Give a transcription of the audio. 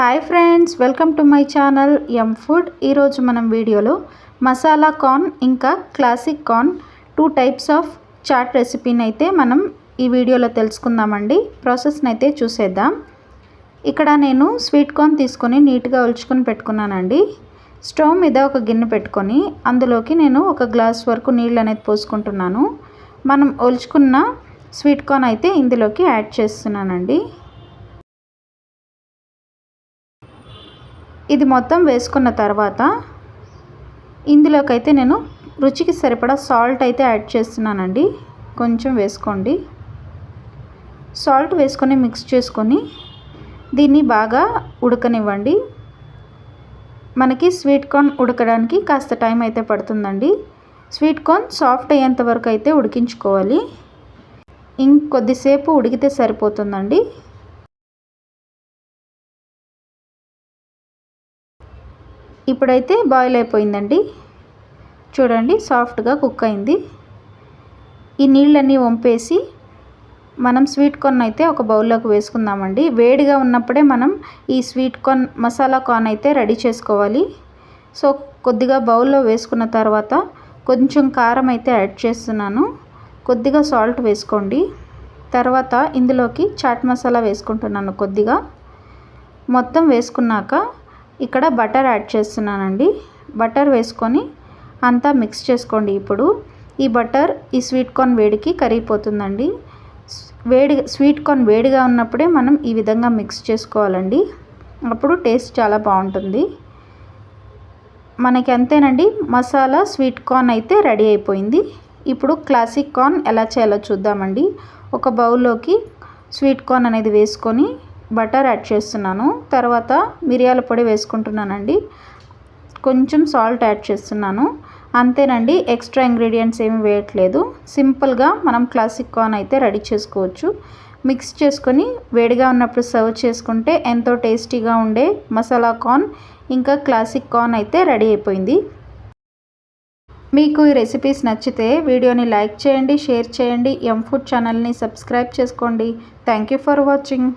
Hi friends welcome to my channel M food ఈరోజు మనం వీడియోలో మసాలా కార్న్ ఇంకా classic corn two types of chaat రెసిపీని అయితే మనం ఈ వీడియోలో తెలుసుకుందామండి. ప్రాసెస్ని అయితే చూసేద్దాం. ఇక్కడ నేను స్వీట్ కార్న్ తీసుకొని నీట్గా ఉల్చుకొని పెట్టుకున్నానండి. స్టవ్ మీద ఒక గిన్నె పెట్టుకొని అందులోకి నేను ఒక గ్లాస్ వరకు నీళ్ళు అనేది పోసుకుంటున్నాను. మనం ఒలుచుకున్న స్వీట్ కార్న్ అయితే ఇందులోకి యాడ్ చేస్తున్నానండి. ఇది మొత్తం వేసుకున్న తర్వాత ఇందులోకైతే నేను రుచికి సరిపడా సాల్ట్ అయితే యాడ్ చేస్తున్నానండి. కొంచెం వేసుకోండి. సాల్ట్ వేసుకొని మిక్స్ చేసుకొని దీన్ని బాగా ఉడకనివ్వండి. మనకి స్వీట్ కార్న్ ఉడకడానికి కాస్త టైం అయితే పడుతుందండి. స్వీట్ కార్న్ సాఫ్ట్ అయ్యేంత వరకు అయితే ఉడికించుకోవాలి. ఇంకొద్దిసేపు ఉడికితే సరిపోతుందండి. ఇప్పుడైతే బాయిల్ అయిపోయిందండి. చూడండి సాఫ్ట్గా కుక్ అయింది. ఈ నీళ్ళన్నీ వంపేసి మనం స్వీట్ కార్న్ అయితే ఒక బౌల్లోకి వేసుకుందామండి. వేడిగా ఉన్నప్పుడే మనం ఈ స్వీట్ కార్న్ మసాలా కార్న్ అయితే రెడీ చేసుకోవాలి. సో కొద్దిగా బౌల్లో వేసుకున్న తర్వాత కొంచెం కారం అయితే యాడ్ చేస్తున్నాను. కొద్దిగా సాల్ట్ వేసుకోండి. తర్వాత ఇందులోకి చాట్ మసాలా వేసుకుంటున్నాను కొద్దిగా. మొత్తం వేసుకున్నాక ఇక్కడ బటర్ యాడ్ చేస్తున్నానండి. బటర్ వేసుకొని అంతా మిక్స్ చేసుకోండి ఇప్పుడు. ఈ బటర్ ఈ స్వీట్ కార్న్ వేడికి కరిగిపోతుందండి. వేడి స్వీట్ కార్న్ వేడిగా ఉన్నప్పుడే మనం ఈ విధంగా మిక్స్ చేసుకోవాలండి. అప్పుడు టేస్ట్ చాలా బాగుంటుంది. మనకి అంతేనండి మసాలా స్వీట్ కార్న్ అయితే రెడీ అయిపోయింది. ఇప్పుడు క్లాసిక్ కార్న్ ఎలా చేయాలో చూద్దామండి. ఒక బౌల్లోకి స్వీట్ కార్న్ అనేది వేసుకొని బటర్ యాడ్ చేస్తున్నాను. తర్వాత మిరియాల పొడి వేసుకుంటున్నానండి. కొంచెం సాల్ట్ యాడ్ చేస్తున్నాను. అంతేనండి ఎక్స్ట్రా ఇంగ్రీడియంట్స్ ఏమి వేయట్లేదు. సింపుల్గా మనం క్లాసిక్ కార్న్ అయితే రెడీ చేసుకోవచ్చు. మిక్స్ చేసుకొని వేడిగా ఉన్నప్పుడు సర్వ్ చేసుకుంటే ఎంతో టేస్టీగా ఉండే మసాలా కార్న్ ఇంకా క్లాసిక్ కార్న్ అయితే రెడీ అయిపోయింది. మీకు ఈ రెసిపీస్ నచ్చితే వీడియోని లైక్ చేయండి షేర్ చేయండి. ఎం ఫుడ్ ఛానల్ని సబ్స్క్రైబ్ చేసుకోండి. Thank you for watching